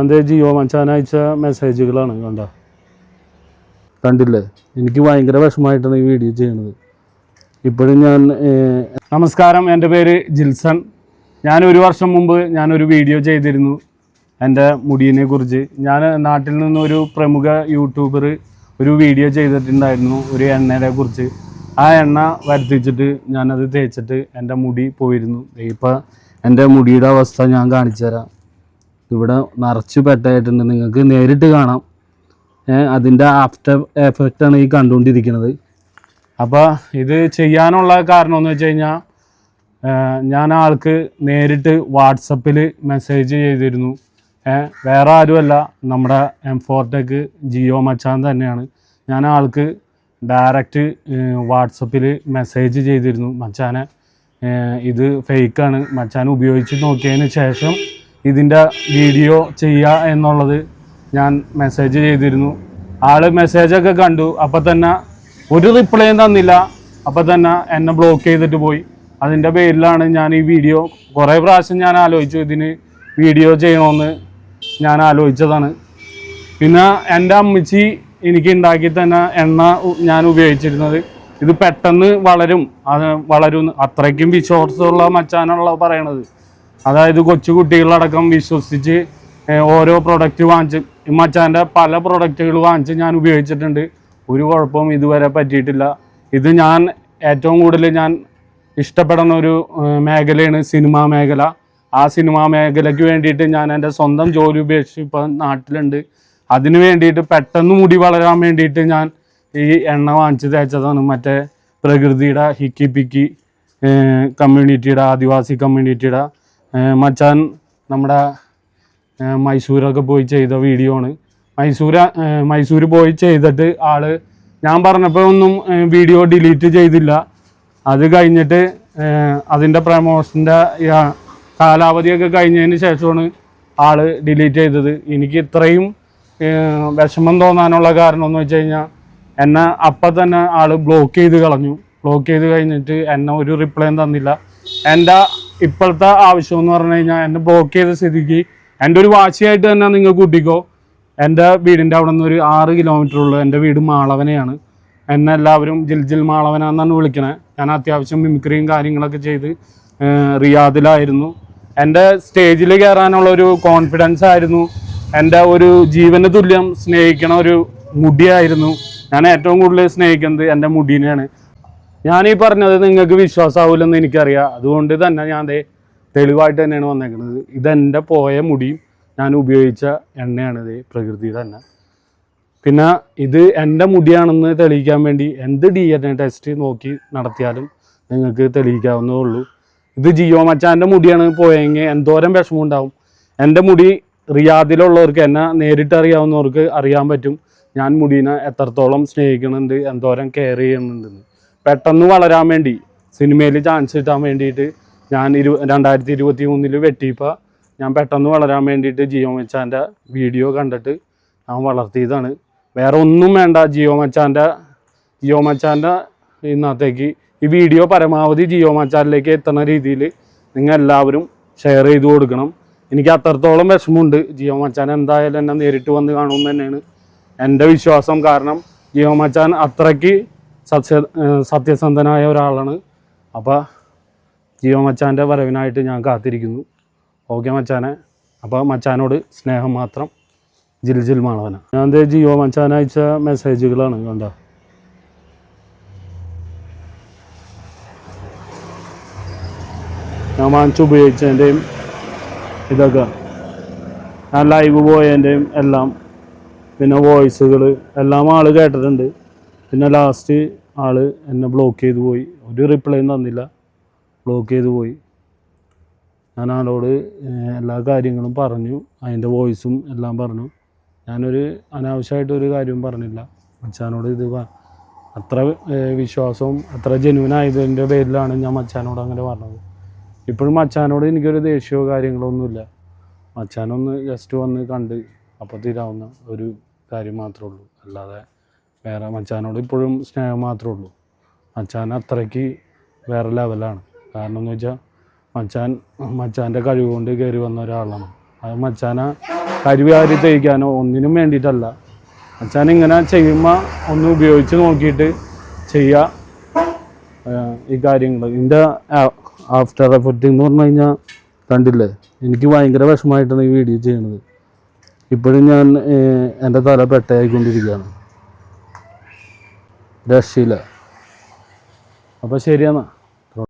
ഞാൻ ജിയോ മച്ചാൻ അയച്ച മെസ്സേജുകളാണ് കണ്ട? കണ്ടില്ലേ? എനിക്ക് ഭയങ്കര വിഷമമായിട്ടാണ് ഈ വീഡിയോ ചെയ്യണത്. ഇപ്പോഴും ഞാൻ നമസ്കാരം. എന്റെ പേര് ജിൽസൺ. ഞാൻ ഒരു വർഷം മുമ്പ് ഞാനൊരു വീഡിയോ ചെയ്തിരുന്നു എന്റെ മുടിയിനെ കുറിച്ച്. ഞാൻ നാട്ടിൽ നിന്നൊരു പ്രമുഖ യൂട്യൂബർ ഒരു വീഡിയോ ചെയ്തിട്ടുണ്ടായിരുന്നു ഒരു എണ്ണയെ കുറിച്ച്. ആ എണ്ണ വരുത്തിച്ചിട്ട് ഞാനത് തേച്ചിട്ട് എന്റെ മുടി പോയിരുന്നു. ഇപ്പം എന്റെ മുടിയുടെ അവസ്ഥ ഞാൻ കാണിച്ചു തരാം ഇവിടെ നിറച്ച് പെട്ടായിട്ടുണ്ട്. നിങ്ങൾക്ക് നേരിട്ട് കാണാം. അതിന്റെ ആഫ്റ്റർ എഫക്റ്റാണ് ഈ കണ്ടുകൊണ്ടിരിക്കുന്നത്. അപ്പോൾ ഇത് ചെയ്യാനുള്ള കാരണം എന്ന് വെച്ച് കഴിഞ്ഞാൽ ഞാൻ ആൾക്ക് നേരിട്ട് വാട്സപ്പിൽ മെസ്സേജ് ചെയ്തിരുന്നു. വേറെ ആരുമല്ല. നമ്മുടെ എം ഫോർടെക്ക് ജിയോ മച്ചാൻ തന്നെയാണ്. ഞാൻ ആൾക്ക് ഡയറക്റ്റ് വാട്സപ്പിൽ മെസ്സേജ് ചെയ്തിരുന്നു. മച്ചാനെ ഇത് ഫേക്കാണ് മച്ചാൻ ഉപയോഗിച്ച് നോക്കിയതിന് ശേഷം ഇതിന്റെ വീഡിയോ ചെയ്യുക എന്നുള്ളത് ഞാൻ മെസ്സേജ് ചെയ്തിരുന്നു. ആൾ മെസ്സേജൊക്കെ കണ്ടു. അപ്പം തന്നെ ഒരു റിപ്ലൈയും തന്നില്ല. അപ്പം തന്നെ എന്നെ ബ്ലോക്ക് ചെയ്തിട്ട് പോയി. അതിന്റെ പേരിലാണ് ഞാൻ ഈ വീഡിയോ കുറേ പ്രാവശ്യം ഞാൻ ആലോചിച്ചു ഇതിന് വീഡിയോ ചെയ്യണമെന്ന് ഞാൻ ആലോചിച്ചതാണ്. പിന്നെ എന്റെ അമ്മച്ചി എനിക്ക് ഉണ്ടാക്കി തന്നെ എണ്ണ ഞാൻ ഉപയോഗിച്ചിരുന്നത് ഇത് പെട്ടെന്ന് വളരും. അത് വളരും അത്രയ്ക്കും വിശ്വാസമുള്ള മച്ചാനുള്ള പറയണത്. അതായത് കൊച്ചു കുട്ടികളടക്കം വിശ്വസിച്ച് ഓരോ പ്രൊഡക്റ്റ് വാങ്ങിച്ച് മച്ചാന്റെ പല പ്രൊഡക്റ്റുകൾ വാങ്ങിച്ച് ഞാൻ ഉപയോഗിച്ചിട്ടുണ്ട്. ഒരു കുഴപ്പവും ഇതുവരെ പറ്റിയിട്ടില്ല. ഇത് ഞാൻ ഏറ്റവും കൂടുതൽ ഞാൻ ഇഷ്ടപ്പെടുന്ന ഒരു മേഖലയാണ് സിനിമാ മേഖല. ആ സിനിമാ മേഖലയ്ക്ക് വേണ്ടിയിട്ട് ഞാൻ എന്റെ സ്വന്തം ജോലി ഉപേക്ഷിച്ച് ഇപ്പം നാട്ടിലുണ്ട്. അതിന് വേണ്ടിയിട്ട് പെട്ടെന്ന് മുടി വളരാൻ വേണ്ടിയിട്ട് ഞാൻ ഈ എണ്ണ വാങ്ങിച്ച് തേച്ചതാണ്. മറ്റേ പ്രകൃതിയുടെ ഹിക്കി പിക്കി കമ്മ്യൂണിറ്റിയുടെ ആദിവാസി കമ്മ്യൂണിറ്റിയുടെ മച്ചാൻ നമ്മുടെ മൈസൂരൊക്കെ പോയി ചെയ്ത വീഡിയോ ആണ്. മൈസൂർ മൈസൂർ പോയി ചെയ്തിട്ട് ആൾ ഞാൻ പറഞ്ഞപ്പോൾ ഒന്നും വീഡിയോ ഡിലീറ്റ് ചെയ്തില്ല. അത് കഴിഞ്ഞിട്ട് അതിന്റെ പ്രമോഷന്റെ കാലാവധിയൊക്കെ കഴിഞ്ഞതിന് ശേഷമാണ് ആൾ ഡിലീറ്റ് ചെയ്തത്. എനിക്ക് ഇത്രയും വിഷമം തോന്നാനുള്ള കാരണം എന്ന് വെച്ച് കഴിഞ്ഞാൽ എന്നെ അപ്പം തന്നെ ആൾ ബ്ലോക്ക് ചെയ്ത് കളഞ്ഞു. ബ്ലോക്ക് ചെയ്ത് കഴിഞ്ഞിട്ട് എന്നെ ഒരു റിപ്ലൈയും തന്നില്ല. എന്റെ ഇപ്പോഴത്തെ ആവശ്യം എന്ന് പറഞ്ഞു കഴിഞ്ഞാൽ എന്നെ ബ്ലോക്ക് ചെയ്ത സ്ഥിതിക്ക് എന്റെ ഒരു വാശിയായിട്ട് തന്നെ നിങ്ങൾ കൂട്ടിക്കോ. എന്റെ വീടിന്റെ അവിടെ നിന്ന് ഒരു ആറ് കിലോമീറ്റർ ഉള്ളൂ. എന്റെ വീട് മാളവനെയാണ്. എന്നെ എല്ലാവരും ജിൽ ജിൽ മാളവനാന്നാണ് വിളിക്കണേ. ഞാൻ അത്യാവശ്യം മിമിക്രിയും കാര്യങ്ങളൊക്കെ ചെയ്ത് റിയാദിലായിരുന്നു. എന്റെ സ്റ്റേജിൽ കയറാനുള്ള ഒരു കോൺഫിഡൻസ് ആയിരുന്നു. എന്റെ ഒരു ജീവന് തുല്യം സ്നേഹിക്കണ ഒരു മുടിയായിരുന്നു. ഞാൻ ഏറ്റവും കൂടുതൽ സ്നേഹിക്കുന്നത് എന്റെ മുടീനെയാണ്. ഞാൻ ഈ പറഞ്ഞത് നിങ്ങൾക്ക് വിശ്വാസമാവില്ലെന്ന് എനിക്കറിയാം. അതുകൊണ്ട് തന്നെ ഞാൻ ദേ തെളിവായിട്ട് തന്നെയാണ് വന്നേക്കുന്നത് ഇതെന്റെ പോയ മുടിയും ഞാൻ ഉപയോഗിച്ച എണ്ണയാണ് ഇത് പ്രകൃതി തന്നെ. പിന്നെ ഇത് എന്റെ മുടിയാണെന്ന് തെളിയിക്കാൻ വേണ്ടി എന്ത് ഡി എൻ എ ടെസ്റ്റ് നോക്കി നടത്തിയാലും നിങ്ങൾക്ക് തെളിയിക്കാവുന്നതേ ഉള്ളൂ. ഇത് ജിയോ മച്ചാന്റെ മുടിയാണ് പോയെങ്കിൽ എന്തോരം വിഷമം ഉണ്ടാവും. എന്റെ മുടി റിയാദിലുള്ളവർക്ക് എന്നെ നേരിട്ട് അറിയാവുന്നവർക്ക് അറിയാൻ പറ്റും. ഞാൻ മുടീനെ എത്രത്തോളം സ്നേഹിക്കുന്നുണ്ട് എന്തോരം കെയർ ചെയ്യുന്നുണ്ടെന്ന്. പെട്ടെന്ന് വളരാൻ വേണ്ടി സിനിമയിൽ ചാൻസ് കിട്ടാൻ വേണ്ടിയിട്ട് ഞാൻ ഇരു രണ്ടായിരത്തി ഇരുപത്തി മൂന്നിൽ വെട്ടിയപ്പോൾ ഞാൻ പെട്ടെന്ന് വളരാൻ വേണ്ടിയിട്ട് ജിയോ മച്ചാന്റെ വീഡിയോ കണ്ടിട്ട് ഞാൻ വളർത്തിയതാണ്. വേറെ ഒന്നും വേണ്ട ജിയോ മച്ചാന്റെ ജിയോ മച്ചാന്റെ ഇന്നത്തേക്ക് ഈ വീഡിയോ പരമാവധി ജിയോ മച്ചാനിലേക്ക് എത്തുന്ന രീതിയിൽ നിങ്ങൾ എല്ലാവരും ഷെയർ ചെയ്ത് കൊടുക്കണം. എനിക്ക് അത്രത്തോളം വിഷമമുണ്ട് ജിയോ മച്ചാൻ എന്തായാലും എന്നെ നേരിട്ട് വന്ന് കാണുമെന്ന് തന്നെയാണ് എന്റെ വിശ്വാസം. കാരണം ജിയോ മച്ചാൻ അത്രയ്ക്ക് സത്യ സത്യസന്ധനായ ഒരാളാണ്. അപ്പോൾ ജിയോ മച്ചാന്റെ വരവിനായിട്ട് ഞാൻ കാത്തിരിക്കുന്നു. ഓക്കെ മച്ചാനെ. അപ്പോൾ മച്ചാനോട് സ്നേഹം മാത്രം. ജിൽ ജിൽ മാളവന. ഞാൻ ദേ ജിയോ മച്ചാൻ അയച്ച മെസ്സേജുകളാണ് കണ്ട? ഞാൻ വാങ്ങിച്ച് ഉപയോഗിച്ചതിന്റെയും ഇതൊക്കെ. ഞാൻ ലൈവ് പോയതിന്റെയും എല്ലാം. പിന്നെ വോയിസുകൾ എല്ലാം ആൾ കേട്ടിട്ടുണ്ട്. പിന്നെ ലാസ്റ്റ് ആൾ എന്നെ ബ്ലോക്ക് ചെയ്തു പോയി. ഒരു റിപ്ലൈയും തന്നില്ല. ബ്ലോക്ക് ചെയ്തു പോയി. ഞാൻ ആളോട് എല്ലാ കാര്യങ്ങളും പറഞ്ഞു. അതിന്റെ വോയിസും എല്ലാം പറഞ്ഞു. ഞാനൊരു അനാവശ്യമായിട്ട് ഒരു കാര്യവും പറഞ്ഞില്ല. മച്ചാനോട് ഇത് അത്ര വിശ്വാസവും അത്ര ജെന്യൂൻ ആയതിന്റെ പേരിലാണ് ഞാൻ മച്ചാനോട് അങ്ങനെ പറഞ്ഞത്. ഇപ്പോഴും മച്ചാനോട് എനിക്കൊരു ദേഷ്യമോ കാര്യങ്ങളൊന്നുമില്ല മച്ചാനൊന്ന് ജസ്റ്റ് വന്ന് കണ്ട് അപ്പോൾ തീരാവുന്ന ഒരു കാര്യം മാത്രമേ ഉള്ളൂ. അല്ലാതെ വേറെ മച്ചാനോട് ഇപ്പോഴും സ്നേഹം മാത്രമേ ഉള്ളൂ. മച്ചാൻ അത്രയ്ക്ക് വേറെ ലെവലാണ് കാരണം എന്ന് വെച്ചാൽ മച്ചാൻ മച്ചാന്റെ കഴിവ് കൊണ്ട് കയറി വന്ന ഒരാളാണ്. അത് മച്ചാനെ കരിവാരി തേക്കാനോ ഒന്നിനും വേണ്ടിയിട്ടല്ല. മച്ചാൻ ഇങ്ങനെ ചെയ്യുമ്പോൾ ഒന്ന് ഉപയോഗിച്ച് നോക്കിയിട്ട് ചെയ്യുക ഈ കാര്യങ്ങൾ ഇതിന്റെ ആഫ്റ്റർ എഫക്റ്റ് എന്ന് പറഞ്ഞു കഴിഞ്ഞാൽ കണ്ടില്ലേ? എനിക്ക് ഭയങ്കര വിഷമമായിട്ടാണ് ഈ വീഡിയോ ചെയ്യണത്. ഇപ്പോഴും ഞാൻ എന്റെ തല പെട്ടയായിക്കൊണ്ടിരിക്കുകയാണ്. രക്ഷയില്ല അപ്പോൾ ശരിയെന്നാ.